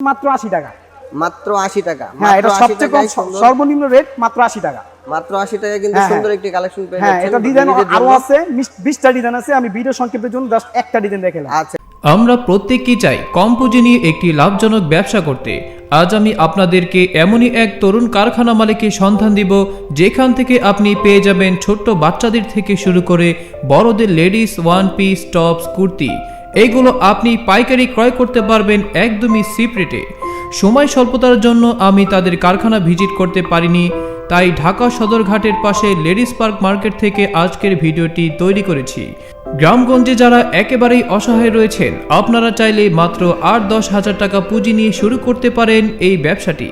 মাত্র আশি টাকা। মাত্র আশি টাকা। হ্যাঁ এটা সবচেয়ে কম সর্বনিম্ন রেট মাত্র আশি টাকা। মাত্র আশি টাকা কিন্তু হ্যাঁ, সুন্দর হ্যাঁ। একটি কালেকশন পেয়ে হ্যাঁ যাচ্ছেন এটা ডিজাইন আরও। আছে বিশটা ডিজাইন আছে আমি ভিডিও সংক্ষেপের জন্য জাস্ট একটা ডিজাইন দেখালাম। আচ্ছা। আমরা প্রত্যেককেই চাই? কম পুঁজি নিয়ে একটি লাভজনক ব্যবসা করতে। আজ আমি আপনাদেরকে এমনই এক তরুণ কারখানা মালিকের সন্ধান দিব যেখান থেকে আপনি পেয়ে যাবেন ছোট্ট বাচ্চাদের থেকে শুরু করে বড়দের ladies one piece tops kurti. এইগুলো আপনি পাইকারি ক্রয় করতে পারবেন একদমই সিপ রেটে সময় স্বল্পতার জন্য আমি তাদের কারখানা ভিজিট করতে পারিনি, তাই ঢাকা সদরঘাটের পাশে লেডিস পার্ক মার্কেট থেকে আজকের ভিডিওটি তৈরি করেছি। গ্রামগঞ্জে যারা একেবারেই অসহায় রয়েছেন, আপনারা চাইলে মাত্র আট দশ হাজার টাকা পুঁজি নিয়ে শুরু করতে পারেন এই ব্যবসাটি।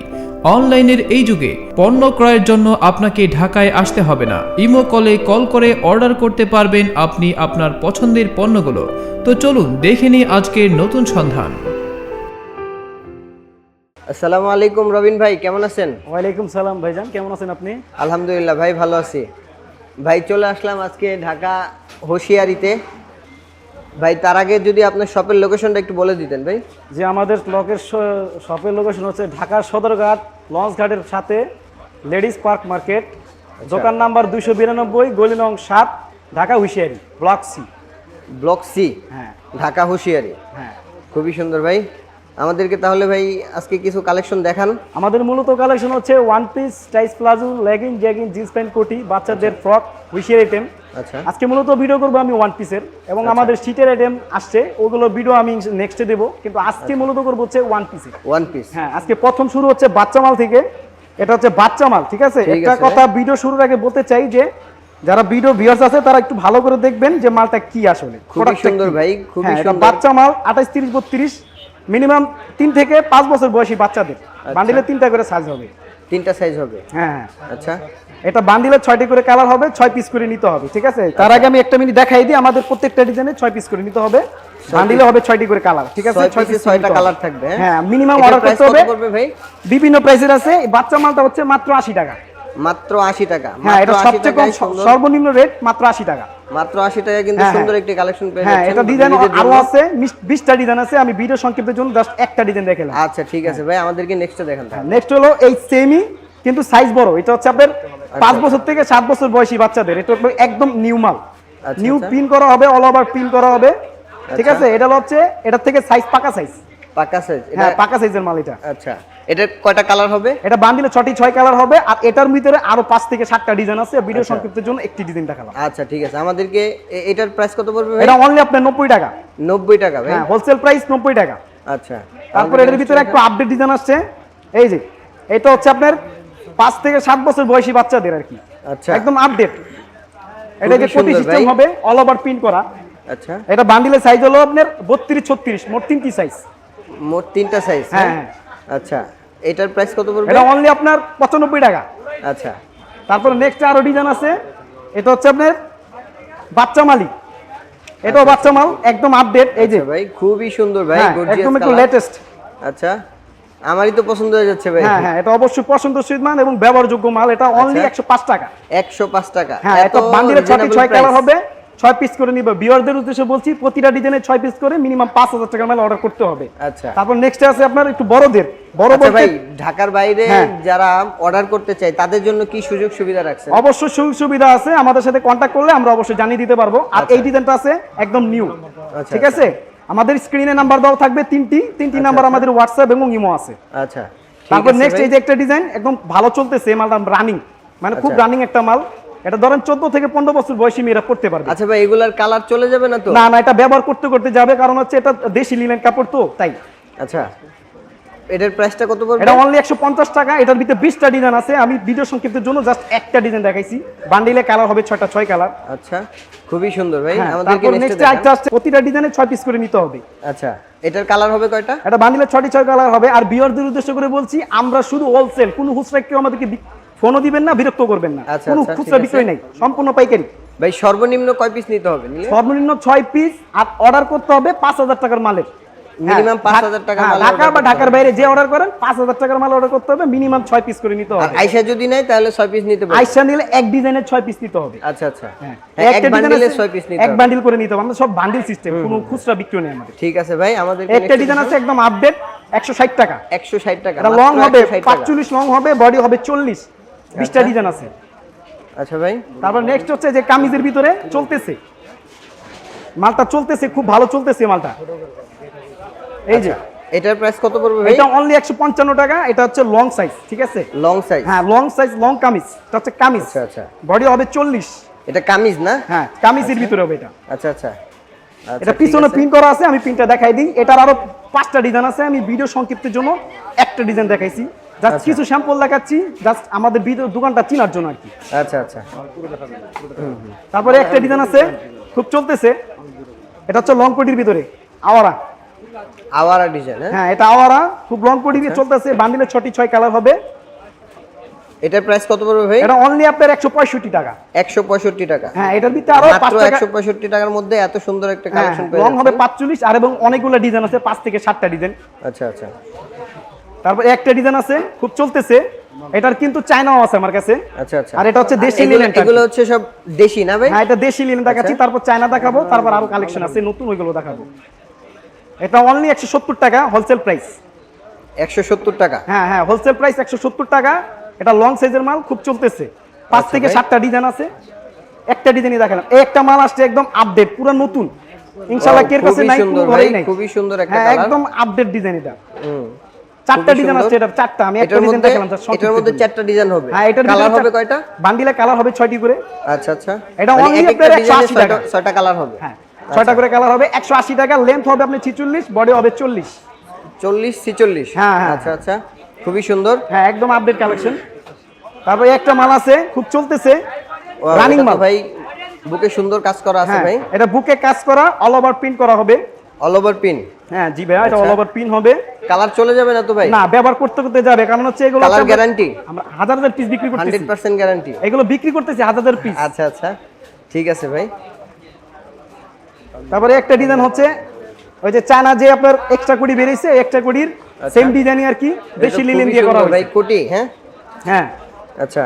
অনলাইনের এই যুগে পণ্য ক্রয়ের জন্য আপনাকে ঢাকায় আসতে হবে না। ইমো কলে কল করে অর্ডার করতে পারবেন আপনি আপনার পছন্দের পণ্যগুলো। তো চলুন দেখে নিই আজকের নতুন সন্ধান। আসসালামু আলাইকুম রবিন ভাই কেমন আছেন? ওয়ালাইকুম সালাম ভাইজান কেমন আছেন আপনি? আলহামদুলিল্লাহ ভাই ভালো আছি। ভাই চলে আসলাম আজকে ঢাকা হোশিয়ারিতে। ভাই তার আগে যদি আপনার শপের লোকেশনটা একটু বলে দিতেন ভাই। যে আমাদের লকের শপের লোকেশন হচ্ছে ঢাকার সদরঘাট লঞ্চ ঘাটের সাথে লেডিস পার্ক মার্কেট দোকান নাম্বার দুইশো বিরানব্বই গলি নং সাত ঢাকা হুঁশিয়ারি ব্লক সি। Block C? হ্যাঁ। ঢাকা হুঁশিয়ারি? হ্যাঁ। খুবই সুন্দর ভাই। আমাদেরকে তাহলে ভাই আজকে কিছু কালেকশন দেখান। আমাদের মূলত কালেকশন হচ্ছে one piece tights palazzo legging jegging jeans pant কোটি বাচ্চাদের ফ্রক আইটেম আচ্ছা আজকে মূলত ভিডিও করব আমি ওয়ান পিসের এবং আমাদের শীতের আইটেম আসছে ওগুলো ভিডিও আমি নেক্সটে দেবো কিন্তু আজকে মূলত করব হচ্ছে ওয়ান পিসের ওয়ান পিস হ্যাঁ আজকে প্রথম শুরু হচ্ছে বাচ্চা মাল থেকে এটা হচ্ছে বাচ্চা মাল ঠিক আছে? একটা কথা ভিডিও শুরুর আগে বলতে চাই যে যারা ভিডিও ভিউয়ার্স আছে তারা একটু ভালো করে দেখবেন যে মালটা কি আসলে খুবই সুন্দর ভাই, খুবই হ্যাঁ, সুন্দর। বাচ্চা মাল আঠাশ তিরিশ বত্রিশ মিনিমাম তিন থেকে পাঁচ বছর বয়সী বাচ্চাদের। বান্ডিলে তিনটা করে সাইজ হবে। তিনটা সাইজ হবে। হ্যাঁ। হ্যাঁ আচ্ছা। এটা বান্ডিলে ছয়টি করে কালার হবে ছয় পিস করে নিতে হবে ঠিক আছে? তার আগে আমি একটা মিনিট দেখাই দিই আমাদের প্রত্যেকটা ডিজাইনে ছয় পিস করে নিতে হবে। বান্ডিলে হবে ছয়টি করে কালার ঠিক আছে? ছয় পিস ছয়টা কালার থাকবে হ্যাঁ? হ্যাঁ মিনিমাম অর্ডার করতে হবে? ভাই? বিভিন্ন প্রাইসের আছে বাচ্চা মালটা হচ্ছে মাত্র আশি টাকা। মাত্র আশি টাকা হ্যাঁ এটা সবচেয়ে কম সর্বনিম্ন রেট মাত্র আশি টাকা। মাত্র আশি টাকা কিন্তু হ্যাঁ, সুন্দর হ্যাঁ। একটি কালেকশন পেয়ে হ্যাঁ এটা ডিজাইন আরও। আছে বিশটা ডিজাইন আছে আমি ভিডিও সংক্ষেপের জন্য জাস্ট একটা ডিজাইন দেখালাম আচ্ছা ঠিক আছে ভাই আমাদেরকে নেক্সটে দেখান। নেক্সট হলো এই সেমি কিন্তু সাইজ বড় এটা হচ্ছে আপনার আচ্ছা। পাঁচ বছর থেকে সাত বছর বয়সী বাচ্চাদের এটা একদম নিউ মাল আচ্ছা, নিউ আচ্ছা। পিন করা হবে অল ওভার পিন করা হবে ঠিক আচ্ছা। আছে এটা হচ্ছে এটার থেকে সাইজ পাকা সাইজ পাকা সাইজ হ্যাঁ পাকা সাইজের মাল এটা। আচ্ছা এটার কয়টা কালার হবে? এটা বান্ডিলে ছটি ছয় কালার হবে আর এটার ভিতরে আরও পাঁচ থেকে সাতটা ডিজাইন আছে। ভিডিও আচ্ছা। সংক্ষিপ্তের জন্য একটি ডিজাইন দেখালাম। আচ্ছা ঠিক আছে। আমাদেরকে এটার প্রাইস কত পড়বে এটা অনলি আপনার নব্বই টাকা। নব্বই টাকা হ্যাঁ হোলসেল প্রাইস নব্বই টাকা। আচ্ছা। তারপরে এটার ভিতরে একটু আপডেট ডিজাইন আসছে। এই যে এটা হচ্ছে আপনার পাঁচ থেকে সাত বছর বয়সী বাচ্চাদের আর কি। আচ্ছা। একদম আপডেট এটা যে কোটি সিস্টেম হবে অল ওভার প্রিন্ট করা। আচ্ছা। এটা বান্ডিলের সাইজ হলো আপনার বত্রিশ ছত্রিশ মোট তিনটি সাইজ মোট তিনটা সাইজ হ্যাঁ, হ্যাঁ। আচ্ছা এটার প্রাইস কত পড়বে? এটা অনলি আপনার পঁচানব্বই টাকা। আচ্ছা। তারপরে নেক্সট আরও ডিজাইন আছে। এটা হচ্ছে আপনার বাচ্চা মালিক এটাও বাচ্চা মাল একদম আপডেট এই যে। আচ্ছা ভাই খুবই সুন্দর ভাই gorgeous একদম একটু লেটেস্ট আচ্ছা আমারই তো পছন্দ হয়ে যাচ্ছে ভাই। হ্যাঁ হ্যাঁ এটা অবশ্যই পছন্দসই মাল এবং ব্যবহারযোগ্য মাল। এটা অনলি আচ্ছা। একশো পাঁচ টাকা। একশো পাঁচ টাকা। হ্যাঁ এটা বান্ডিলে ছয় কালার হবে। ছয় পিস করে নিবে। বিয়ারদের উদ্দেশ্যে বলছি প্রতিটা ডিজাইনে ছয় পিস করে মিনিমাম পাঁচ হাজার টাকার মাল অর্ডার করতে হবে। আচ্ছা। তারপর নেক্সট আছে আপনার একটু বড়দের। বড় আচ্ছা ভাই ঢাকার বাইরে হ্যাঁ। যারা অর্ডার করতে চায় তাদের জন্য কি সুযোগ সুবিধা অবশ্যই সুযোগ সুবিধা আছে। আমাদের সাথে কন্ট্যাক্ট করলে আমরা অবশ্যই জানিয়ে দিতে পারব। আর এই ডিজাইনটা আছে একদম নিউ আচ্ছা, ঠিক আছে? আমাদের স্ক্রিনে নাম্বার দেওয়া থাকবে তিনটি। তিনটি নাম্বার আমাদের হোয়াটসঅ্যাপ এবং ইমো আছে। আচ্ছা। তারপর নেক্সট এই যে একটা ডিজাইন একদম ভালো চলতেছে মালটা রানিং মানে খুব আচ্ছা। রানিং একটা মাল। এটা ধরেন চোদ্দ থেকে পনেরো বছর বয়সী মেয়েরা পড়তে পারবে। আচ্ছা ভাই এগুলার কালার চলে যাবে না তো? না না এটা ব্যবহার করতে করতে যাবে কারণ হচ্ছে এটা দেশি লিলেন কাপড় তো তাই। আচ্ছা এটার প্রাইসটা কত পড়বে? এটা অনলি একশো পঞ্চাশ টাকা এটার ভিতরে বিশটা ডিজাইন আছে। আমি ভিডিও সংক্ষিপ্তের জন্য জাস্ট একটা ডিজাইন দেখাইছি। বান্ডিলে কালার হবে ছয়টা ছয় কালার আচ্ছা খুবই সুন্দর ভাই আমাদেরকে নেক্সট আরেকটা আসছে প্রতিটা ডিজাইনে ছয় পিস করে নিতে হবে। আচ্ছা এটার কালার হবে কয়টা? এটা বান্ডিলে ছয়টি ছয় কালার হবে। আর বিয়ারদের উদ্দেশ্য করে বলছি আমরা শুধু হোলসেল কোনো হুসরা কেউ আমাদেরকে ফোনও দিবেন না বিরক্ত করবেন না। আচ্ছা, কোনো আচ্ছা, খুচরা বিক্রয় নাই সম্পূর্ণ পাইকারি। ভাই সর্বনিম্ন কয় পিস নিতে হবে সর্বনিম্ন ছয় পিস আর অর্ডার করতে হবে পাঁচ হাজার টাকার মালের। মিনিমাম পাঁচ হাজার টাকা মাল ঢাকা বা ঢাকার বাইরে যে অর্ডার করেন পাঁচ হাজার টাকার মাল অর্ডার করতে হবে মিনিমাম ছয় পিস করে নিতে আর হবে। যদি নেয় তাহলে ছয় পিস নিতে পারবে আইসা নিলে এক ডিজাইনের ছয় পিস নিতে হবে। আচ্ছা আচ্ছা। হ্যাঁ, হ্যাঁ, এক বান্ডিলে আছে, পিস নিতে এক বান্ডিল করে নিতে হবে। আমরা সব বান্ডিল সিস্টেম কোনো খুচরা বিক্রি নেই আমাদের। ঠিক আছে ভাই আমাদের একটা ডিজাইন আছে একদম আপডেট একশো ষাট টাকা। একশো ষাট টাকা লং হবে 160 টাকা। লং হবে বডি হবে চল্লিশ। বিশটা আচ্ছা। ডিজাইন আছে। আচ্ছা ভাই। তারপর নেক্সট হচ্ছে যে কামিজের ভিতরে চলতেছে। মালটা চলতেছে খুব ভালো চলতেছে মালটা। এই যে। এটার প্রাইস কত পড়বে ভাই? এটা অনলি একশো পঞ্চান্ন টাকা এটা হচ্ছে লং সাইজ ঠিক আছে? লং সাইজ হ্যাঁ লং সাইজ লং কামিজ। এটা হচ্ছে কামিজ। আচ্ছা আচ্ছা। বডি হবে চল্লিশ। এটা কামিজ না? হ্যাঁ কামিজের ভিতরে হবে এটা। আচ্ছা আচ্ছা। আচ্ছা, এটা পিছনে। প্রিন্ট করা আছে আমি প্রিন্টটা দেখাই দিই। এটার আরও পাঁচটা ডিজাইন আছে আমি ভিডিও সংক্ষিপ্তের জন্য একটা ডিজাইন দেখাইছি। জাস্ট কিছু স্যাম্পল দেখাচ্ছি জাস্ট আমাদের ভিডিও দোকানটা চিনার জন্য আর কি। আচ্ছা আচ্ছা। তারপরে একটা ডিজাইন আছে খুব চলতেছে। এটা হচ্ছে লং কোটির ভিতরে আওয়ারা। আওয়ারা ডিজাইন হ্যাঁ? হ্যাঁ এটা আওয়ারা খুব লং কোটি দিয়ে চলতেছে বান্ডিলে ছটি ছয় কালার হবে। এটার প্রাইস কত পড়বে ভাই? এটা অনলি আপনার একশো পঁয়ষট্টি টাকা। একশো পঁয়ষট্টি টাকা। হ্যাঁ এটার ভিতরে আরও পাঁচ টাকা একশো পঁয়ষট্টি টাকার মধ্যে এত সুন্দর একটা হ্যাঁ কালেকশন পেয়ে লং হবে যাচ্ছেন। পাঁচচল্লিশ আর এবং অনেকগুলো ডিজাইন আছে পাঁচ থেকে সাতটা ডিজাইন আচ্ছা আচ্ছা। তারপর একটা ডিজাইন আছে খুব চলতেছে। এটার কিন্তু চায়নাও আছে আমার কাছে। আচ্ছা আচ্ছা। আর এটা হচ্ছে দেশি লিলেন এগুলো হচ্ছে সব দেশি না ভাই? হ্যাঁ এটা দেশি লিলেন দেখাচ্ছি আচ্ছা। তারপর চায়না দেখাবো তারপর আরও কালেকশন আছে নতুন ওইগুলো দেখাবো। এটা অনলি একশো সত্তর টাকা হোলসেল প্রাইস একশো সত্তর টাকা? হ্যাঁ হ্যাঁ হোলসেল প্রাইস একশো সত্তর টাকা। এটা লং সাইজের মাল খুব চলতেছে। পাঁচ আচ্ছা থেকে সাতটা ডিজাইন আছে। একটা ডিজাইনই দেখালাম এই একটা মাল আসছে একদম আপডেট পুরো নতুন। ইনশাল্লাহ Wow, কের কাছে নাই ভাই, ঘরেই নাই। খুবই সুন্দর একটা হ্যাঁ colour। একদম আপডেট ডিজাইন এটা। হুম। চারটা ডিজাইন আছে এটা চারটা আমি একটা ডিজাইন দেখালাম just এটার মধ্যে চারটা ডিজাইন হবে। হ্যাঁ এটার কালার হবে কয়টা? বান্ডিলে কালার হবে ছয়টি করে। আচ্ছা আচ্ছা। এটা মানে only আপনার 180 টাকা। ছয়টা কালার হবে। হ্যাঁ ছয়টা করে কালার হবে একশো আশি টাকা লেন্থ হবে আপনি ছিচল্লিশ বডি হবে চল্লিশ। চল্লিশ ছিচল্লিশ। হ্যাঁ, হ্যাঁ, আচ্ছা আচ্ছা। খুবই সুন্দর। হ্যাঁ একদম আপডেট কালেকশন তারপরে একটা মাল আছে খুব চলতেছে। রানিং মাল। ভাই বুকে সুন্দর কাজ করা আছে হ্যাঁ ভাই। এটা বুকে কাজ করা অল ওভার প্রিন্ট করা হবে। অল ওভার পিন হ্যাঁ জি ভাই এটা আচ্ছা। অল ওভার প্রিন্ট হবে। কালার চলে যাবে না তো ভাই? না ব্যবহার করতে করতে যাবে কারণ হচ্ছে এগুলো কালার গ্যারান্টি আমরা হাজার হাজার পিস বিক্রি করতেছি। হান্ড্রেড পার্সেন্ট গ্যারান্টি এগুলো বিক্রি করতেছি হাজার হাজার পিস আচ্ছা আচ্ছা। ঠিক আছে ভাই। তারপরে একটা ডিজাইন হচ্ছে ওই যে চায়না যে আপনার এক্সট্রা কোডি বেরিয়েছে এক্সট্রা কোডির সেম ডিজাইনই আর কি দেশি এটা লিলেন দিয়ে করা সুন্দর ভাই হবে কোটি হ্যাঁ? হ্যাঁ। আচ্ছা।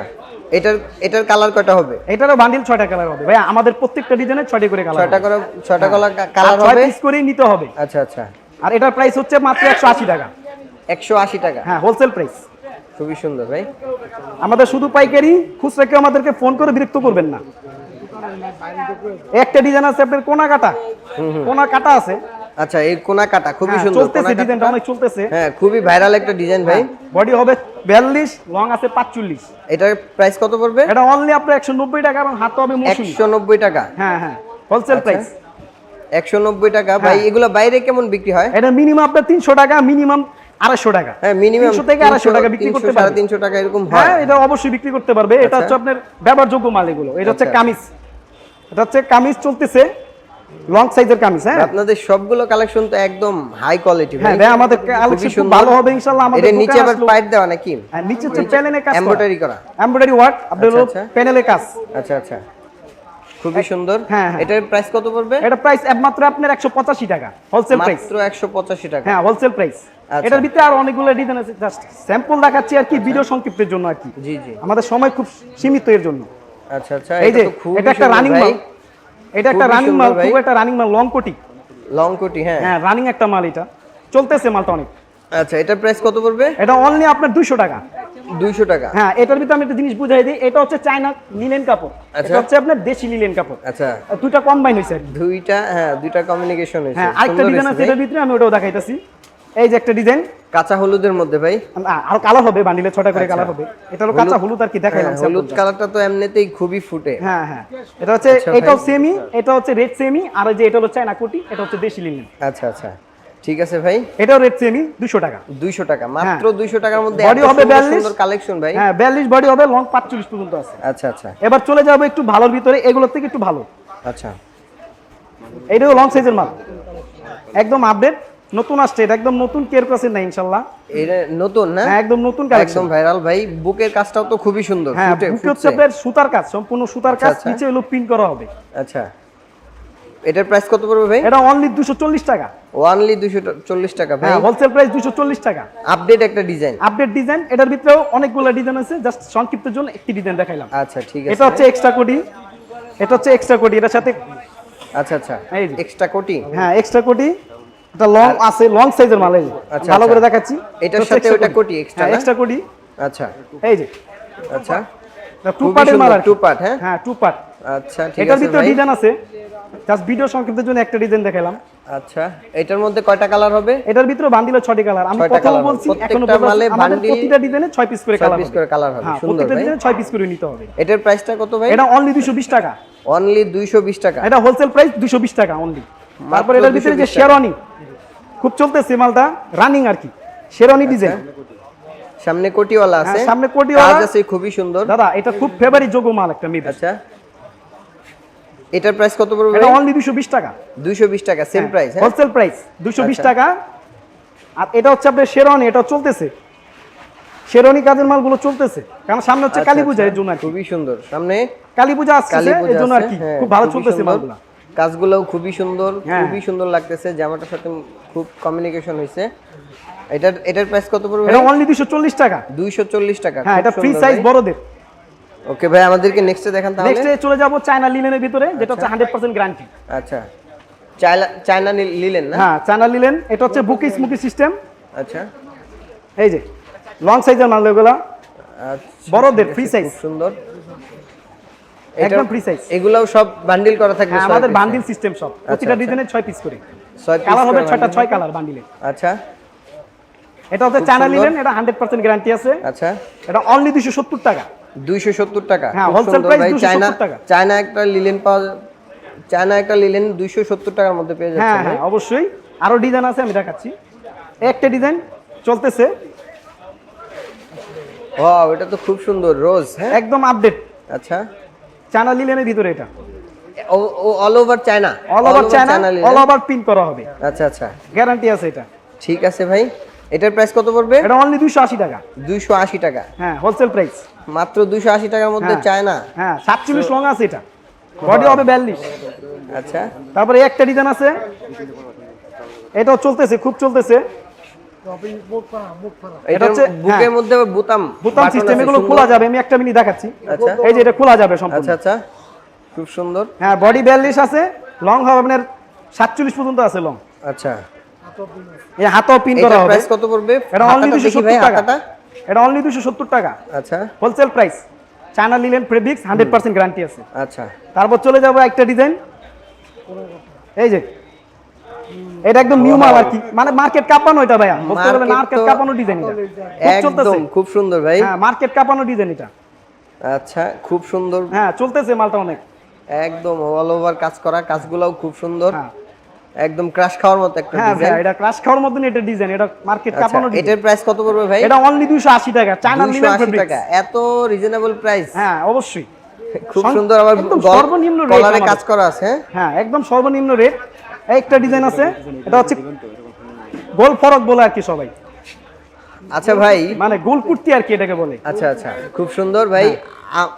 এটার এটার কালার কয়টা হবে? এটারও বান্ডিল ছয়টা কালার হবে। ভাই আমাদের প্রত্যেকটা ডিজাইনের ছয়টা করে কালার ছয়টা করে ছয়টা কালার কালার হবে? পিস করেই নিতে হবে। আচ্ছা আচ্ছা। আর এটার প্রাইস হচ্ছে মাত্র একশো আশি টাকা। একশো আশি টাকা? হ্যাঁ হোলসেল প্রাইস খুবই সুন্দর ভাই। আমাদের শুধু পাইকারি খুচরা কেউ আমাদেরকে ফোন করে বিরক্ত করবেন না। একটা ডিজাইন আছে আপনার কোনা কাটা কোনা কাটা আছে। আচ্ছা এই কোনা কাটা খুবই হ্যাঁ, সুন্দর চলতেছে ডিজাইনটা অনেক চলতেছে। হ্যাঁ খুবই ভাইরাল একটা ডিজাইন ভাই। বডি হবে বিয়াল্লিশ লং আছে পাঁচচল্লিশ। এটার প্রাইস কত পড়বে? এটা অনলি আপনার একশো নব্বই টাকা এবং হাত হবে মৌসুমি একশো নব্বই টাকা? হ্যাঁ হ্যাঁ হোলসেল। প্রাইস একশো নব্বই টাকা ভাই হ্যাঁ। এগুলো বাইরে কেমন বিক্রি হয়? এটা মিনিমাম আপনার তিনশো টাকা মিনিমাম আড়াইশো টাকা। হ্যাঁ মিনিমাম 300 থেকে আড়াইশো টাকা বিক্রি করতে সাড়ে পারবে। তিনশো টাকা এরকম হয়। হ্যাঁ এটা অবশ্যই বিক্রি করতে পারবে। এটা আচ্ছা। হচ্ছে আপনার ব্যবহারযোগ্য মাল এগুলো। এটা হচ্ছে আচ্ছা। কামিজ। এটা হচ্ছে কামিজ চলতেছে। লং সাইজের কামিজ হ্যাঁ? আপনাদের সবগুলো কালেকশন তো একদম হাই কোয়ালিটি হ্যাঁ ভাই আমাদের কালেকশন খুব ভালো হবে ইনশাআল্লাহ আমাদের নিচে আবার দেওয়া নাকি? হ্যাঁ নিচে হচ্ছে প্যানেলে কাজ এমব্রয়ডারি করা। এমব্রয়ডারি ওয়ার্ক আচ্ছা। প্যানেলে কাজ। আচ্ছা আচ্ছা। খুবই সুন্দর। হ্যাঁ, হ্যাঁ। এটার প্রাইস কত পড়বে? এটা প্রাইস একমাত্র আপনার একশো পঁচাশি টাকা হোলসেল প্রাইস মাত্র একশো পঁচাশি টাকা। হ্যাঁ হোলসেল প্রাইস আচ্ছা। এটার ভিতরে আর অনেকগুলো ডিজাইন আছে জাস্ট স্যাম্পল দেখাচ্ছি আর কি ভিডিও সংক্ষিপ্তের জন্য আর কি। জি জি। আমাদের সময় খুব সীমিত এর জন্য। আচ্ছা আচ্ছা এই যে এটা একটা রানিং মাল। এটা একটা রানিং মাল খুব একটা রানিং মাল লং কোটি। লং কোটি হ্যাঁ। হ্যাঁ রানিং একটা মাল এটা। চলতেছে মালটা অনেক। আচ্ছা এটার প্রাইস কত পড়বে? এটা অনলি আপনার দুইশো টাকা। দুইশো টাকা। হ্যাঁ এটার ভিতরে আমি একটা জিনিস বুঝাই দিই। এটা হচ্ছে চায়না লিলেন কাপড়। আচ্ছা। এটা হচ্ছে আপনার দেশি লিলেন কাপড়। আচ্ছা। দুটো দুইটা কম্বাইন হয়েছে আর দুইটা হ্যাঁ দুইটা কমিউনিকেশন হয়েছে। হ্যাঁ আরেকটা ডিজাইন আছে। এটার ভিতরে আমি ওটাও দেখাইতেছি। এই যে একটা ডিজাইন। কাঁচা হলুদের মধ্যে ভাই। আর কালার হবে বান্ডিলে ছটা করে আচ্ছা। কালার হবে। এটা হলো কাঁচা হলুদ আর কি দেখাইলাম হ্যাঁ, হলুদ কালারটা তো এমনিতেই খুবই ফুটে। হ্যাঁ হ্যাঁ। এটা হচ্ছে আচ্ছা। এটাও সেমি এটা হচ্ছে রেড সেমি আর যে এটা হলো চায়না কোটি এটা হচ্ছে দেশি লিলেন আচ্ছা আচ্ছা। ঠিক আছে ভাই। এটাও রেড সেমি দুশো টাকা। দুইশো টাকা মাত্র দুইশো টাকার মধ্যে এত হবে সুন্দর 42 সুন্দর কালেকশন ভাই। হ্যাঁ বিয়াল্লিশ বডি হবে লং পাঁচচল্লিশ পর্যন্ত আছে। আচ্ছা আচ্ছা। এবার চলে যাব একটু ভালোর ভিতরে এগুলোর থেকে একটু ভালো। আচ্ছা। এটাও লং সাইজের মাল। একদম আপডেট নতুন আসছে এটা একদম নতুন কেয়ার ক্লাসের না ইনশাল্লাহ। এটা নতুন না? হ্যাঁ একদম নতুন একদম ভাইরাল ভাই বুকের কাজটাও তো খুবই সুন্দর হ্যাঁ বুকে হচ্ছে আপনার সুতার কাজ সম্পূর্ণ সুতার কাজ আচ্ছা। নিচে হলো প্রিন্ট করা হবে। আচ্ছা। এটার প্রাইস কত পড়বে ভাই? এটা অনলি দুশো চল্লিশ টাকা। ওয়ানলি দুশো চল্লিশ টাকা ভাই। হ্যাঁ হোলসেল প্রাইস দুশো চল্লিশ টাকা। আপডেট একটা ডিজাইন আপডেট ডিজাইন এটার ভিতরেও অনেকগুলো ডিজাইন আছে জাস্ট সংক্ষিপ্তের জন্য একটি ডিজাইন দেখাইলাম। আচ্ছা ঠিক আছে। এটা হচ্ছে এক্সট্রা কোডি এটা হচ্ছে এক্সট্রা কোডি এটার সাথে আচ্ছা আচ্ছা। এই এক্সট্রা কোটি হ্যাঁ এক্সট্রা কোডি এটা লং আছে লং সাইজের মাল এই আচ্ছা, ভালো আচ্ছা। করে দেখাচ্ছি। এটার সাথে ওটা কোটি extra না? এক্সট্রা কোডি আচ্ছা। এই যে। আচ্ছা। টু পার্টের মাল হ্যাঁ? হ্যাঁ টু পার্ট আচ্ছা ঠিক এটার ভিতরে ডিজাইন আছে। জাস্ট ভিডিও সংক্ষিপ্তের জন্য একটা ডিজাইন দেখালাম আচ্ছা এটার মধ্যে কয়টা কালার হবে? এটার ভিতরে বান্ডিলে ছয়টি কালার আমি প্রথম বলছি এখনও প্রতিটা ডিজাইনে ছয় পিস করে কালার করে colour হবে। হ্যাঁ সুন্দর ডিজাইনে পিস করে নিতে হবে। এটার প্রাইসটা কত ভাই? এটা অনলি দুশো বিশ টাকা। অনলি দুইশো বিশ টাকা। এটা হোলসেল প্রাইস দুশো বিশ টাকা অনলি তারপর এটার ভিতরে যে শেরওয়ানি খুব চলতেছে মালটা। রানিং আর কি। শেরওয়ানি ডিজাইন সামনে কোটিওয়ালা আছে। হ্যাঁ, সামনে কোটিওয়ালা। আছে খুবই সুন্দর। দাদা এটা খুব ফেভারিট যোগ্য মাল একটা মেয়ে আচ্ছা। এটার প্রাইস কত পড়বে এটা অনলি দুশো বিশ টাকা। দুইশো বিশ টাকা সেম প্রাইস হ্যাঁ? হোলসেল প্রাইস দুশো বিশ আচ্ছা। টাকা। আর এটা হচ্ছে আপনার শেরওয়ানি এটা চলতেছে। শেরওয়ানি কাজের মালগুলো চলতেছে। কারণ সামনে হচ্ছে কালী পূজা এর জন্য খুবই সুন্দর। সামনে কালী পূজা আসছে এর জন্য আর কি। হ্যাঁ, খুব ভালো চলতেছে মালগুলো। কাজগুলোও খুবই সুন্দর হ্যাঁ। খুবই সুন্দর লাগতেছে জামাটার সাথে খুব কমিউনিকেশন হয়েছে এটার এটার প্রাইস কত পড়বে এটা অনলি দুশো চল্লিশ টাকা। দুইশো চল্লিশ টাকা হ্যাঁ এটা ফ্রি সাইজ। বড়দের। ওকে ভাই আমাদেরকে নেক্সটে দেখান তাহলে। নেক্সটে চলে যাব চায়না লিলেনের ভিতরে যেটা হচ্ছে হান্ড্রেড পার্সেন্ট গ্যারান্টি আচ্ছা। চায়না চায়না নি- নিলেন না? হ্যাঁ চায়না লিলেন এটা হচ্ছে বুকি স্মুকি সিস্টেম আচ্ছা। এই যে লং সাইজের মাল এগুলা। আচ্ছা, বড়দের, ফ্রি সাইজ খুব সুন্দর। একদম size। এগুলাও সব বান্ডিল করা থাকবে হ্যাঁ আমাদের বান্ডিল সিস্টেম সব। প্রতিটা আচ্ছা। ডিজাইনের ছয় পিস করে। ছয় piece কালার হবে করে ছয়টা bundle। ছয় কালার বান্ডিলে আচ্ছা। এটা হচ্ছে চায়না। এটা হান্ড্রেড পার্সেন্ট গ্যারান্টি আছে। আচ্ছা। এটা অনলি দুশো সত্তর টাকা। দুইশো সত্তর টাকা। হ্যাঁ, price ভাই। 270 টাকা। চায়না একটা লিলেন পাওয়া চায়না একটা লিলেন দুইশো সত্তর টাকার মধ্যে পেয়ে যাচ্ছে হ্যাঁ হ্যাঁ অবশ্যই। আরও ডিজাইন আছে আমি দেখাচ্ছি। একটা ডিজাইন চলতেছে। ওয়াও এটা তো খুব সুন্দর। রোজ হ্যাঁ? একদম আপডেট আচ্ছা। চায়না লিলেনের ভিতরে এটা। All over China all over China all over print করা হবে। আচ্ছা আচ্ছা। গ্যারান্টি আছে এটা। ঠিক আছে ভাই। এটার প্রাইস কত পড়বে? এটা অনলি দুশো আশি টাকা। দুইশো আশি টাকা। হ্যাঁ হোলসেল প্রাইস মাত্র দুইশো আশি টাকার মধ্যে হ্যাঁ। চায়না হ্যাঁ সাতচল্লিশ লং আছে এটা। বডি হবে বিয়াল্লিশ। আচ্ছা। তারপরে একটা ডিজাইন আছে। এটাও চলতেছে খুব চলতেছে। এটা হচ্ছে- বুকের। মধ্যে বুতাম বোতাম সিস্টেম এগুলো খোলা যাবে আমি একটা মিনিট দেখাচ্ছি। আচ্ছা। এই যে এটা খোলা যাবে সম্পূর্ণ। আচ্ছা আচ্ছা। খুব সুন্দর। হ্যাঁ বডি বিয়াল্লিশ আছে লং হবে আপনার সাতচল্লিশ পর্যন্ত আছে লং আচ্ছা। এই হাতও পিন করা হবে। প্রাইস কত পড়বে? এটা অনলি টাকা। এটা অনলি দুশো সত্তর টাকা। আচ্ছা। Wholesale price China linen fabrics guarantee আছে। আচ্ছা। তারপর চলে যাব একটা ডিজাইন এই যে এটা একদম নিউ মাল আর কি। মানে মার্কেট কাঁপানো এটা ভাইয়া। বলতে গেলে মার্কেট কাঁপানো ডিজাইন এটা। একদম খুব সুন্দর ভাই। হ্যাঁ মার্কেট কাঁপানো ডিজাইন এটা। আচ্ছা খুব সুন্দর। হ্যাঁ চলতেছে মালটা অনেক। একদম অল ওভার কাজ করা কাজগুলোও খুব সুন্দর। হ্যাঁ। একদম ক্রাশ খাওয়ার মতো একটা হ্যাঁ ডিজাইন ভাই এটা ক্রাশ খাওয়ার মতন এটা ডিজাইন এটা মার্কেট কাঁপানো ডিজাইন এটার প্রাইস কত পড়বে ভাই? এটা অনলি দুশো আশি টাকা চায়না 280 লিলেন ফেব্রিক্স টাকা এত রিজনেবল প্রাইস হ্যাঁ অবশ্যই। খুব সুন্দর আবার সর্বনিম্ন রেট কাজ করা আছে হ্যাঁ? হ্যাঁ একদম সর্বনিম্ন রেট একটা ডিজাইন আছে এটা হচ্ছে গোল ফরক বলে আর কি সবাই। আচ্ছা ভাই। মানে গোল কুর্তি আর কি এটাকে বলে। আচ্ছা আচ্ছা। খুব সুন্দর ভাই।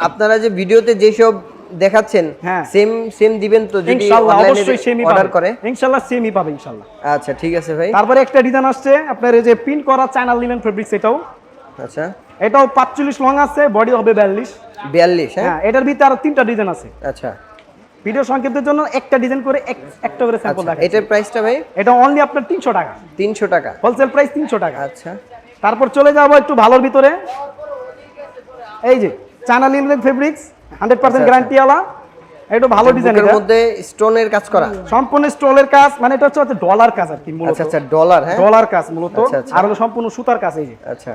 আপনারা যে ভিডিওতে যেসব দেখাচ্ছেন হ্যাঁ। সেম সেম দিবেন তো যদি অনলাইনে অবশ্যই সেমই অর্ডার করে? ইনশাআল্লাহ সেমই পাবে ইনশাআল্লাহ আচ্ছা ঠিক আছে ভাই। তারপরে একটা ডিজাইন আসছে আপনার এই যে প্রিন্ট করা চায়না লিলেন ফেব্রিক্স এটাও। আচ্ছা। এটাও পাঁচচল্লিশ লং আছে বডি হবে বিয়াল্লিশ। বিয়াল্লিশ হ্যাঁ? হ্যাঁ এটার ভিতরে আরও তিনটা ডিজাইন আছে। আচ্ছা। ভিডিও সংকেতের জন্য একটা ডিজাইন করে একটা করে স্যাম্পল আচ্ছা দেখা এটার প্রাইসটা ভাই? এটা অনলি আপনার তিনশো টাকা। তিনশো টাকা। হোলসেল প্রাইস তিনশো টাকা। আচ্ছা। তারপর চলে যাব একটু ভালোর ভিতরে। এই যে China linen fabrics hundred percent আচ্ছা, গ্যারান্টিওয়ালা একটু ভালো ডিজাইন বুকের মধ্যে স্টোনের কাজ করা? সম্পূর্ণ স্টলের কাজ মানে এটা হচ্ছে ডলার কাজ আর কি মূলত। আচ্ছা আচ্ছা ডলার হ্যাঁ? ডলার কাজ মূলত। আচ্ছা, আচ্ছা। আর হলো সম্পূর্ণ সুতার কাজ এই যে। আচ্ছা।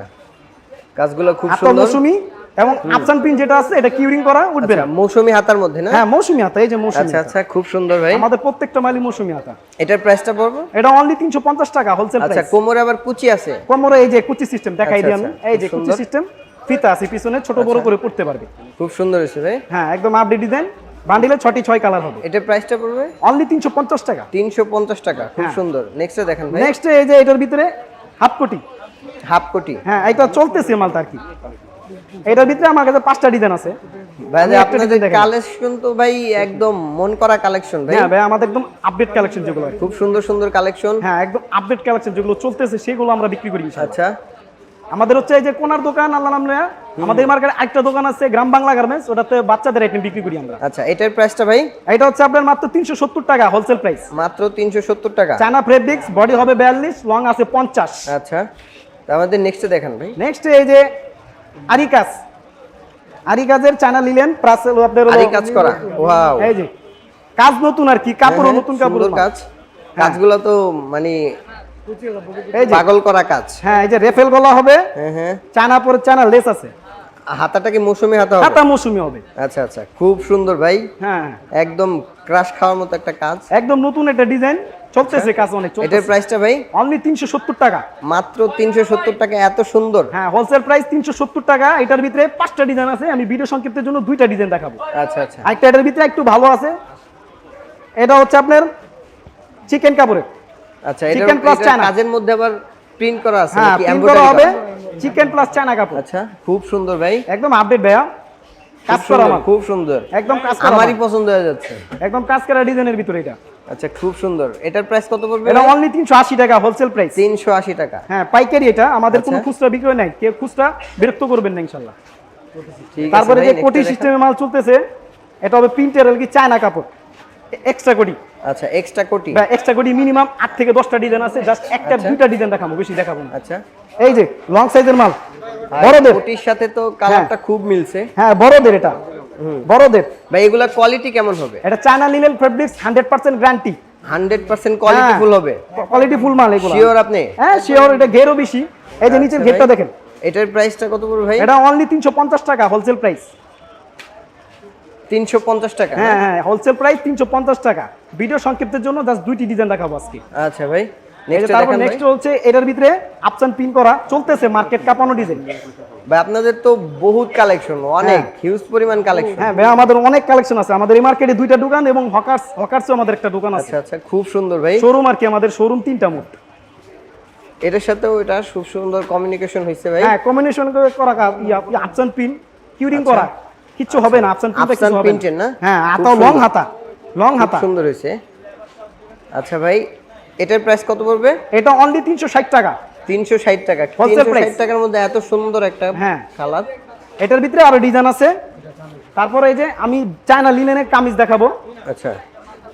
কাজগুলো খুব সুন্দর। মৌসুমি। এবং আফসান পিন যেটা আছে এটা কিউরিং করা উঠবে আচ্ছা না। মৌসুমি হাতার মধ্যে না? হ্যাঁ মৌসুমি হাতা এই যে মৌসুমি আচ্ছা আচ্ছা খুব সুন্দর ভাই। আমাদের প্রত্যেকটা মালি মৌসুমি হাতা। এটার প্রাইসটা পড়বে? এটা অনলি তিনশো পঞ্চাশ টাকা হোলসেল আচ্ছা কোমরে আবার কুচি আছে? কোমরে এই যে কুচি সিস্টেম দেখাই আচ্ছা, দিই আমি। আচ্ছা, এই যে কুচি সিস্টেম ফিতা আছে পিছনে ছোট বড় করে পড়তে পারবে। খুব সুন্দর হয়েছে ভাই। হ্যাঁ একদম আপডেট ডিজাইন বান্ডিলে ছটি ছয় কালার হবে। এটার প্রাইসটা পড়বে? অনলি তিনশো পঞ্চাশ টাকা। তিনশো পঞ্চাশ টাকা খুব হ্যাঁ। সুন্দর। নেক্সটে দেখেন ভাই। নেক্সট এই যে এটার ভিতরে হাফ কোটি। হাফ কোটি। হ্যাঁ এটা চলতেছে মালটা আর কি। এটার ভিতরে আমার কাছে পাঁচটা ডিজাইন আছে। ভাই আপনাদের কালেকশন তো ভাই একদম মন করা কালেকশন ভাই। হ্যাঁ ভাই আমাদের একদম আপডেট কালেকশন যেগুলো খুব সুন্দর সুন্দর কালেকশন হ্যাঁ একদম আপডেট কালেকশন যেগুলো চলতেছে সেগুলো আমরা বিক্রি করি আচ্ছা। আমাদের হচ্ছে এই যে কোনার দোকান আল্লাহ নাম আমাদের মার্কেটে একটা দোকান আছে গ্রাম বাংলা গার্মেন্টস ওটাতে বাচ্চাদের আইটেম বিক্রি করি আমরা। আচ্ছা এটার প্রাইসটা ভাই? এটা হচ্ছে আপনার মাত্র তিনশো সত্তর টাকা হোলসেল প্রাইস মাত্র তিনশো সত্তর টাকা। চায়না ফেব্রিক্স বডি হবে বিয়াল্লিশ লং আছে পঞ্চাশ। আচ্ছা। তা আমাদের নেক্সটে দেখান ভাই। নেক্সট এই যে প্লাস হলো আপনার আরি কাজ করা। ওয়াও এই যে কাজ নতুন আর কি কাপড়ও নতুন কাপড় হ্যাঁ, কাজ। কাজগুলো তো মানে পাগল করা কাজ। হ্যাঁ এই যে রেফেল গলা হবে। হ্যাঁ হ্যাঁ। চায়না পরে চায়না লেস আছে। হাতাটা কি মৌসুমি হাতা হবে? হাতা মৌসুমি হবে। আচ্ছা আচ্ছা। খুব সুন্দর ভাই। হ্যাঁ। একদম ক্রাশ খাওয়ার মতো একটা কাজ। একদম নতুন একটা ডিজাইন চলতেছে কাজ অনেক এটার প্রাইসটা ভাই? অনলি তিনশো সত্তর টাকা। মাত্র তিনশো সত্তর টাকা এত সুন্দর। হ্যাঁ হোলসেল প্রাইস তিনশো সত্তর টাকা। এটার ভিতরে পাঁচটা ডিজাইন আছে আমি ভিডিও সংক্ষিপ্তের জন্য দুইটা ডিজাইন দেখাবো। আচ্ছা আচ্ছা। আরেকটা এটার ভিতরে একটু ভালো আছে। এটা হচ্ছে আপনার চিকেন কাপড়ের। আচ্ছা এটা Chicken plus China। কাজের মধ্যে আবার প্রিন্ট করা আছে হ্যাঁ নাকি? করা হবে। চিকেন প্লাস চায়না কাপড়। আচ্ছা খুব সুন্দর ভাই। একদম আপডেট ভাইয়া। কাজ খুব করা সুন্দর, খুব সুন্দর। একদম কাজ করা আমারই পছন্দ হয়ে যাচ্ছে। একদম কাজ করা ডিজাইনের ভিতরে এটা। আচ্ছা খুব সুন্দর। এটার প্রাইস কত পড়বে এটা অনলি তিনশো আশি টাকা হোলসেল প্রাইস তিনশো আশি টাকা। হ্যাঁ পাইকারি এটা। আমাদের কোনো আচ্ছা। খুচরা বিক্রয় নাই। কেউ খুচরা বিরক্ত করবেন না ইনশাল্লাহ। ঠিক তারপরে যে কোটি সিস্টেমে মাল চলতেছে এটা হবে প্রিন্টের কি চায়না কাপড়। এক্সট্রা কোটি। আচ্ছা এক্সট্রা কোটি। বা এক্সট্রা কোটি মিনিমাম আট থেকে দশটা ডিজাইন আছে। জাস্ট একটা আচ্ছা। দুইটা ডিজাইন দেখাবো বেশি দেখাবো না। আচ্ছা। এই যে লং সাইজের মাল। বড়দের। কোটির সাথে তো কালারটা খুব মিলছে। হ্যাঁ বড়দের এটা। বড়দের। ভাই এগুলা কোয়ালিটি কেমন হবে? এটা China linen fabrics hundred percent guarantee hundred percent quality full হবে? কোয়ালিটি ফুল মাল এগুলো। শিওর আপনি? হ্যাঁ শিওর এটা ঘেরও বেশি। এই যে নিচের আচ্ছা ঘেরটা দেখেন। এটার প্রাইসটা কত পড়বে ভাই? এটা অনলি তিনশো পঞ্চাশ টাকা হোলসেল প্রাইস তিনশো পঞ্চাশ টাকা হ্যাঁ হ্যাঁ হোলসেল প্রাইস তিনশো পঞ্চাশ টাকা। ভিডিও সংক্ষিপ্তের জন্য জাস্ট দুইটি ডিজাইন দেখাবো আজকে। আচ্ছা ভাই। তারপর নেক্সট হচ্ছে এটার ভিতরে আপসান পিন করা চলতেছে মার্কেট কাঁপানো ডিজাইন ভাই আপনাদের তো বহুত কালেকশন অনেক হিউজ পরিমাণ কালেকশন হ্যাঁ ভাই আমাদের অনেক কালেকশন আছে। আমাদের এই মার্কেটে দুইটা দোকান এবং হকার্স হকার্সও আমাদের একটা দোকান আছে। আচ্ছা আচ্ছা খুব সুন্দর ভাই। শোরুম আর কি আমাদের শোরুম তিনটা মোট। এটার সাথেও এটা খুব সুন্দর কমিউনিকেশন হয়েছে ভাই। হ্যাঁ কম্বিনেশন করে আপসান পিন কিউরিং করা। কিচ্ছু হবে না আপসান পিনটা আচ্ছা। কিছু হবে না? হ্যাঁ খুব লং হাতা লং হাতা। সুন্দর হয়েছে আচ্ছা ভাই এটার প্রাইস কত পড়বে? এটা অনলি তিনশো ষাট টাকা। তিনশো ষাট টাকা। Wholesale তিনশো price। ষাট টাকার মধ্যে এত সুন্দর একটা হ্যাঁ। কালার এটার ভিতরে আরও ডিজাইন আছে। তারপরে এই যে আমি চায়না লিনেনের কামিজ দেখাবো। আচ্ছা।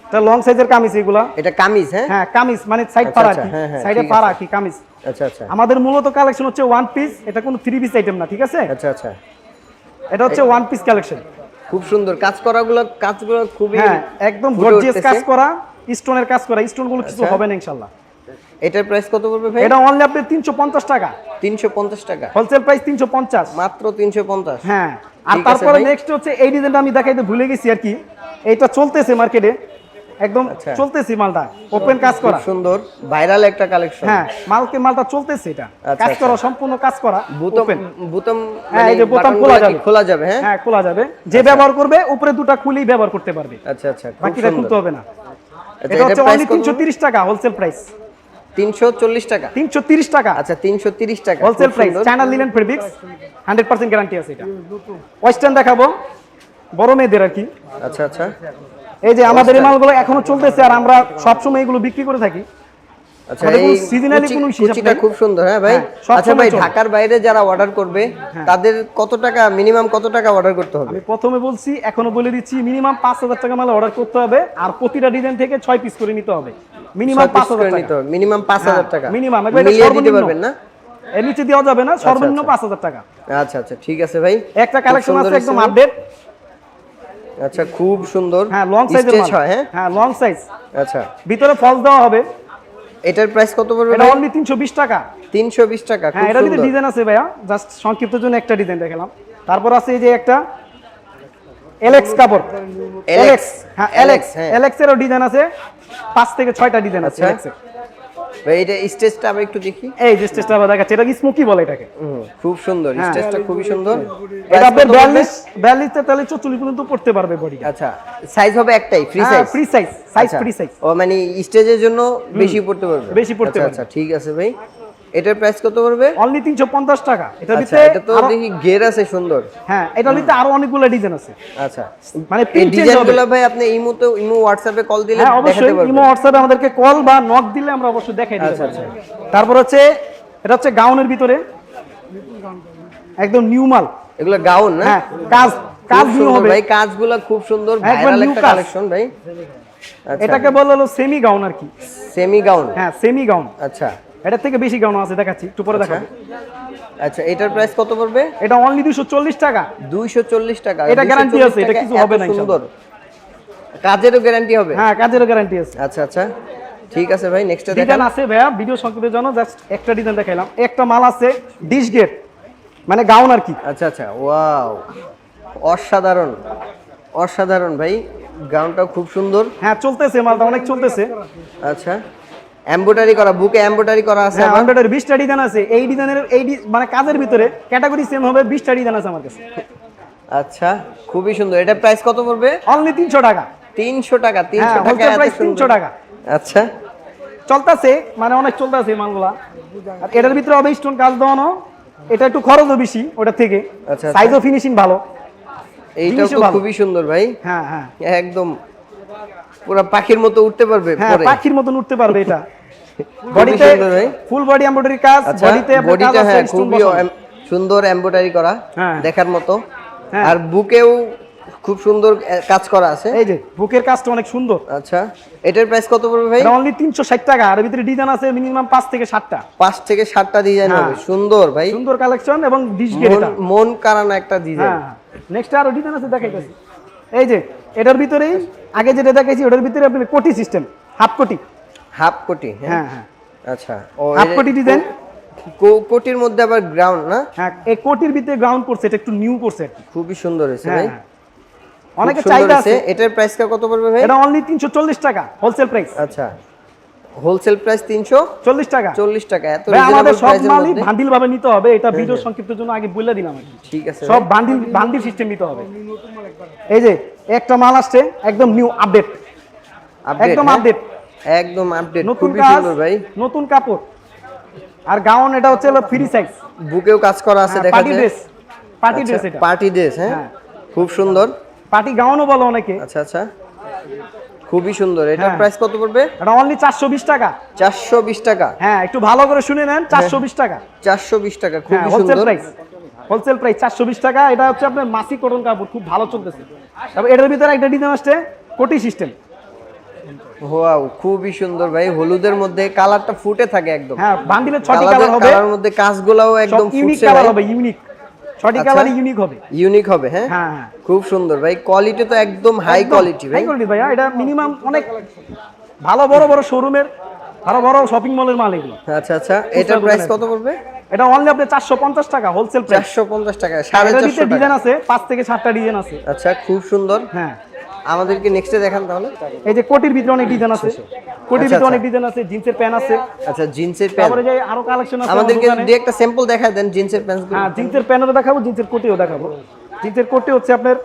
এটা লং সাইজের কামিজ এগুলা। এটা কামিজ হ্যাঁ? হ্যাঁ কামিজ মানে সাইড আচ্ছা, পাড়া আচ্ছা, কি। হ্যাঁ, হ্যাঁ, সাইডে পাড়া কি কামিজ। আচ্ছা আচ্ছা। আমাদের মূলত কালেকশন হচ্ছে ওয়ান পিস এটা কোনো থ্রি পিস আইটেম না ঠিক আছে? আচ্ছা আচ্ছা। এটা হচ্ছে ওয়ান পিস কালেকশন খুব সুন্দর। কাজ করাগুলো কাজগুলো খুবই হ্যাঁ একদম গর্জিয়াস কাজ করা। স্টোনের কাজ করা স্টোনগুলো কিছু আচ্ছা। হবে না ইনশাল্লাহ এটার প্রাইস কত পড়বে ভাই? এটা অনলি আপনি তিনশো পঞ্চাশ টাকা। তিনশো পঞ্চাশ টাকা। হোলসেল প্রাইস তিনশো পঞ্চাশ। মাত্র তিনশো পঞ্চাশ। হ্যাঁ। আর তারপরে নেক্সট হচ্ছে এই ডিজাইনটা আমি দেখাইতে ভুলে গেছি আর কি। এইটা চলতেছে মার্কেটে একদম আচ্ছা। চলতেছে মালটা। ওপেন কাজ করা। সুন্দর। ভাইরাল একটা কালেকশন হ্যাঁ মালকে মালটা চলতেছে এটা। আচ্ছা, কাজ। করা সম্পূর্ণ কাজ করা বুতম বুতম হ্যাঁ, মানে এই যে বোতাম খোলা যাবে। খোলা যাবে হ্যাঁ? হ্যাঁ খোলা যাবে। যে ব্যবহার করবে উপরে দুটা খুলেই ব্যবহার করতে পারবে। আচ্ছা আচ্ছা। বাকিটা খুলতে হবে না। এটা হচ্ছে অনলি কত? তিনশো তিরিশ টাকা হোলসেল প্রাইস তিনশো চল্লিশ টাকা। তিনশো তিরিশ টাকা। আচ্ছা তিনশো তিরিশ টাকা। Wholesale price. China linen fabrics hundred percent guarantee আছে এটা। ওয়েস্টার্ন দেখাবো বড় মেয়েদের আর কি। আচ্ছা আচ্ছা। এই যে আমাদের এই মালগুলো এখনও চলতেছে আর আমরা সবসময় এগুলো বিক্রি করে থাকি। আচ্ছা এই কুচি- কোনো হিসাব নেই। খুব সুন্দর হ্যাঁ ভাই? হ্যাঁ, আচ্ছা ভাই ঢাকার বাইরে যারা অর্ডার করবে তাদের কত টাকা মিনিমাম কত টাকা অর্ডার করতে হবে? আমি প্রথমে বলছি এখনও বলে দিচ্ছি মিনিমাম পাঁচ হাজার টাকা মাল অর্ডার করতে হবে আর প্রতিটা ডিজাইন থেকে ছয় পিস করে নিতে হবে। মিনিমাম ছয় পাঁচ piece হাজার করে টাকা। নিতে হবে মিনিমাম পাঁচ হাজার টাকা। মিনিমাম একবার মিলিয়ে দিতে পারবেন না? এর নিচে দেওয়া যাবে না সর্বনিম্ন আচ্ছা। পাঁচ হাজার টাকা। আচ্ছা আচ্ছা ঠিক আছে ভাই। একটা কালেকশন আছে একদম আপডেট আচ্ছা খুব সুন্দর। হ্যাঁ লং সাইজের হ্যাঁ হ্যাঁ? লং সাইজ আচ্ছা। ভিতরে ফলস দেওয়া হবে। এটার প্রাইস কত পড়বে এটা অনলি তিনশো বিশ টাকা। তিনশো বিশ টাকা খুব হ্যাঁ এটা ডিজাইন আছে ভাইয়া। জাস্ট সংক্ষিপ্ত জন্য একটা ডিজাইন দেখালাম। তারপর আছে এই যে একটা এলেক্স কাপড়। এলেক্স হ্যাঁ এলেক্স এলেক্সেরও এলেক্স এরও ডিজাইন আছে। পাঁচ থেকে ছয়টা ডিজাইন আছে আচ্ছা। ভাই এটা স্টেজটা আবার একটু দেখি। এই যে স্টেজটা আবার দেখাচ্ছে এটা কি স্মোকি বলে এটাকে? খুব সুন্দর হ্যাঁ। স্টেজটা খুবই সুন্দর। এটা বিয়াল্লিশ তেতাল্লিশ চল্লিশ পর্যন্ত পড়তে পারবে বডি আচ্ছা সাইজ হবে একটাই free size free size size free size ও মানে স্টেজের জন্য বেশি পড়তে পারবে? বেশি পড়তে আচ্ছা, পারবে। আচ্ছা ঠিক আছে ভাই। এটার প্রাইস কত পড়বে? অনলি তিনশো পঞ্চাশ টাকা। এটার আচ্ছা ভিতরে এটা তো দেখি গের আছে সুন্দর। হ্যাঁ এটার ভিতরে আরও অনেকগুলো ডিজাইন আছে। আচ্ছা। মানে এই। ডিজাইনগুলো ভাই আপনি ইমোতে ইমো হোয়াটসঅ্যাপে কল দিলে হ্যাঁ অবশ্যই পারবেন। ইমো হোয়াটসঅ্যাপে আমাদেরকে কল বা নক দিলে আমরা অবশ্যই দেখাই দিতে আচ্ছা, পারব। তারপর হচ্ছে এটা হচ্ছে গাউনের ভিতরে। একদম নিউ মাল। এগুলো গাউন না? হ্যাঁ কাজ কাজ নিউ হবে। ভাই কাজগুলো খুব সুন্দর ভাইরাল একটা কালেকশন ভাই। আচ্ছা। এটাকে বলা হলো সেমি গাউন আর কি। সেমি গাউন হ্যাঁ সেমি গাউন আচ্ছা। এটার থেকে বেশি গাউন আছে দেখাচ্ছি একটু পরে দেখাবো। আচ্ছা এটার প্রাইস কত পড়বে? এটা অনলি দুশো চল্লিশ টাকা। দুইশো চল্লিশ টাকা। এটা 240 guarantee আছে, এটা কিছু হবে না সুন্দর। কাজেরও গ্যারান্টি হবে? হ্যাঁ কাজেরও গ্যারান্টি আছে। আচ্ছা আচ্ছা। ঠিক আছে ভাই নেক্সট ডিজাইন আছে ভাইয়া ভিডিও সংক্ষেপের জন্য জাস্ট একটা ডিজাইন দেখাইলাম। একটা মাল আছে ডিশ গেট মানে গাউন আর কি। আচ্ছা আচ্ছা ওয়াও অসাধারণ অসাধারণ ভাই। গাউনটাও খুব সুন্দর। হ্যাঁ চলতেছে মালটা অনেক চলতেছে। আচ্ছা। এমব্রয়ডারি করা বুকে এমব্রয়ডারি করা আছে হ্যাঁ আবার। হান্ড্রেডের বিশটা ডিজাইন আছে। এই ডিজাইনের এই মানে কাজের ভিতরে ক্যাটাগরি সেম হবে বিশটা ডিজাইন আছে আমার কাছে। আচ্ছা খুবই সুন্দর। এটা প্রাইস কত পড়বে? অনলি তিনশো টাকা। তিনশো টাকা তিনশো হ্যাঁ, টাকা wholesale এত 300 টাকা। আচ্ছা। চলতাছে মানে অনেক চলতাছে মালগুলা। আর এটার ভিতরে হবে স্টোন কাজ দেওয়ানো। এটা একটু খরচও বেশি ওটা থেকে। আচ্ছা, আচ্ছা। সাইজও ফিনিশিং ভালো। তো খুবই সুন্দর ভাই। হ্যাঁ হ্যাঁ। একদম। পুরো পাখির মতো উঠতে পারবে হ্যাঁ পাখির মতন উঠতে পারবে এটা। বডিতে ফুল বডি এমব্রয়ডারি কাজ আচ্ছা বডিতে বডিটা হ্যাঁ খুবই সুন্দর এমব্রয়ডারি করা হ্যাঁ। দেখার মতো। হ্যাঁ। আর বুকেও খুব সুন্দর কাজ করা আছে। এই যে বুকের কাজটা অনেক সুন্দর। আচ্ছা এটার প্রাইস কত পড়বে ভাই? অনলি তিনশো ষাট টাকা আর ভিতরে ডিজাইন আছে মিনিমাম পাঁচ থেকে সাতটা। পাঁচ থেকে সাতটা ডিজাইন হ্যাঁ। হবে সুন্দর ভাই। সুন্দর কালেকশন এবং ডিশ গেট মন কারানো একটা ডিজাইন নেক্সট আরও ডিজাইন আছে দেখাইতেছি। এই যে এটার ভিতরেই আগে যেটা দেখাইছি ওটার ভিতরে আপনি কোটি সিস্টেম হাফ কোটি। হাফ কোটি হ্যাঁ? হ্যাঁ হ্যাঁ। আচ্ছা। ও হাফ কোটি ডিজাইন কোটির মধ্যে আবার গ্রাউন্ড না? হ্যাঁ এই কোটির ভিতরে গ্রাউন্ড করছে এটা একটু নিউ করছে খুবই সুন্দর হয়েছে হ্যাঁ ভাই। অনেকে চাহিদা আছে। এটার প্রাইস কত পড়বে ভাই? এটা অনলি তিনশো চল্লিশ টাকা হোলসেল প্রাইস আচ্ছা। হোলসেল প্রাইস তিনশো চল্লিশ টাকা। চল্লিশ টাকা এত আমাদের সব মালই ভান্ডিল ভাবে নিতে হবে এটা ভিডিও সংক্ষিপ্তের জন্য আগে বলে দিলাম ঠিক আছে সব বান্ডিল বান্ডিল সিস্টেম নিতে হবে। এই যে একটা মাল আসছে একদম নিউ আপডেট আপডেট একদম update। একদম আপডেট নতুন কাজ সুন্দর ভাই। নতুন কাপড়। আর গাউন এটা হচ্ছে ফ্রি সাইজ বুকেও কাজ করা আছে দেখা পার্টি ড্রেস পার্টি ড্রেস এটা। পার্টি ড্রেস হ্যাঁ? হ্যাঁ। খুব সুন্দর। পার্টি গাউনও বলো অনেকে। আচ্ছা আচ্ছা। খুবই সুন্দর। এটার হ্যাঁ। প্রাইস কত পড়বে? এটা অনলি চারশো বিশ টাকা। চারশো বিশ টাকা। হ্যাঁ একটু ভালো করে শুনে নেন চারশো বিশ টাকা। চারশো বিশ টাকা হ্যাঁ খুবই সুন্দর। প্রাইস হোলসেল প্রাইস চারশো বিশ টাকা এটা হচ্ছে আপনার মাসিক কটন কাপড় খুব ভালো চলতেছে। তারপর এটার ভিতরে একটা ডিজাইন আসছে কোটি সিস্টেম ওয়াও খুবই সুন্দর ভাই হলুদের মধ্যে কালারটা ফুটে থাকে একদম। হ্যাঁ বান্ডিলের ছটি কালার হবে। কালার মধ্যে একদম ইউনিক কালার হবে ইউনিক আচ্ছা। কালারই ইউনিক হবে। ইউনিক হবে হ্যাঁ? হ্যাঁ হ্যাঁ। খুব সুন্দর ভাই কোয়ালিটি তো একদম হাই কোয়ালিটি ভাই। হাই কোয়ালিটি এটা মিনিমাম অনেক ভালো বড় বড় শোরুমের আরও বড় শপিং মলের মাল এগুলো। আচ্ছা আচ্ছা এটার প্রাইস কত পড়বে? এটা অনলি আপনি চারশো পঞ্চাশ টাকা হোলসেল প্রাইস চারশো পঞ্চাশ টাকা সাড়ে এটার চারশো ভিতরে টাকা। ডিজাইন আছে পাঁচ থেকে সাতটা ডিজাইন আছে। আচ্ছা খুব সুন্দর। হ্যাঁ। আমাদেরকে নেক্সটে দেখান তাহলে। এই যে কোটির ভিতরে অনেক ডিজাইন আছে। কোটির আচ্ছা, ভিতরে অনেক আচ্ছা। ডিজাইন আছে জিন্সের প্যান্ট আছে। আচ্ছা জিন্সের প্যান্ট তারপরে যে আরও কালেকশন আছে আমাদেরকে। দিয়ে একটা স্যাম্পল দেখায় দেন জিন্সের প্যান্ট হ্যাঁ জিন্সের প্যান্টও দেখাবো জিন্সের কোটিও দেখাবো। জিন্সের কোটি হচ্ছে আপনার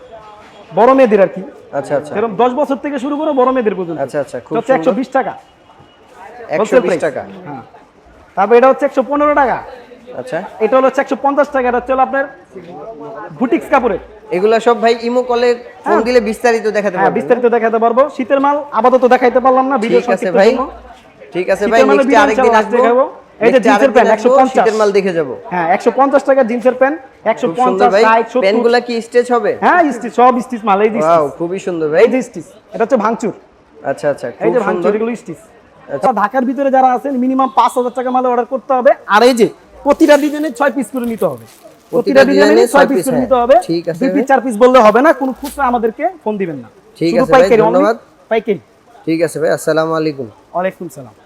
বড় মেয়েদের আর কি। আচ্ছা আচ্ছা। সেরকম দশ বছর থেকে শুরু করে বড় মেয়েদের পর্যন্ত। আচ্ছা আচ্ছা খুব একশো বিশ টাকা। একশো wholesale বিশ price। টাকা। হ্যাঁ। তারপর এটা হচ্ছে একশো পনেরো টাকা। আচ্ছা। এটা হলো একশো পঞ্চাশ টাকা এটা হচ্ছে আপনার বুটিক্স কাপড়ের। এগুলা সব ভাই ইমো কলে ফোন হ্যাঁ। দিলে বিস্তারিত দেখাতে হ্যাঁ পারবেন বিস্তারিত দেখাতে পারব। শীতের মাল আপাতত দেখাইতে পারলাম না ভিডিও ঠিক আছে ভাই। ঠিক আছে ভাই নেক্সট আরেকদিন আসব। এই যে জিন্সের প্যান্ট, 150 শীতের মাল দেখে যাব। হ্যাঁ একশো পঞ্চাশ টাকা জিন্সের প্যান্ট একশো খুব সুন্দর পঞ্চাশ ভাই ষাট সত্তর প্যান্টগুলা কি স্টেচ হবে? হ্যাঁ স্টিচ সব স্টিচ মাল এই ওয়াও খুবই সুন্দর ভাই। এই যে স্টিচ এটা হচ্ছে ভাঙচুর। আচ্ছা আচ্ছা এই যে ভাঙচুর এগুলো স্টিচ ঢাকার ভিতরে যারা আছেন মিনিমাম পাঁচ হাজার টাকা মালে অর্ডার করতে হবে। আর এই যে প্রতিটা ডিজাইনে ছয় পিস করে নিতে হবে। প্রতিটা ডিজাইনে ছয় পিস করে হ্যাঁ। নিতে হবে। ঠিক আছে। দুই পিস চার পিস বললে হবে না কোনো খুচরা আমাদেরকে ফোন দিবেন না। ঠিক আছে পাইকারি ধন্যবাদ। পাইকারি। ঠিক আছে ভাই আসসালামু আলাইকুম। ওয়ালাইকুম সালাম।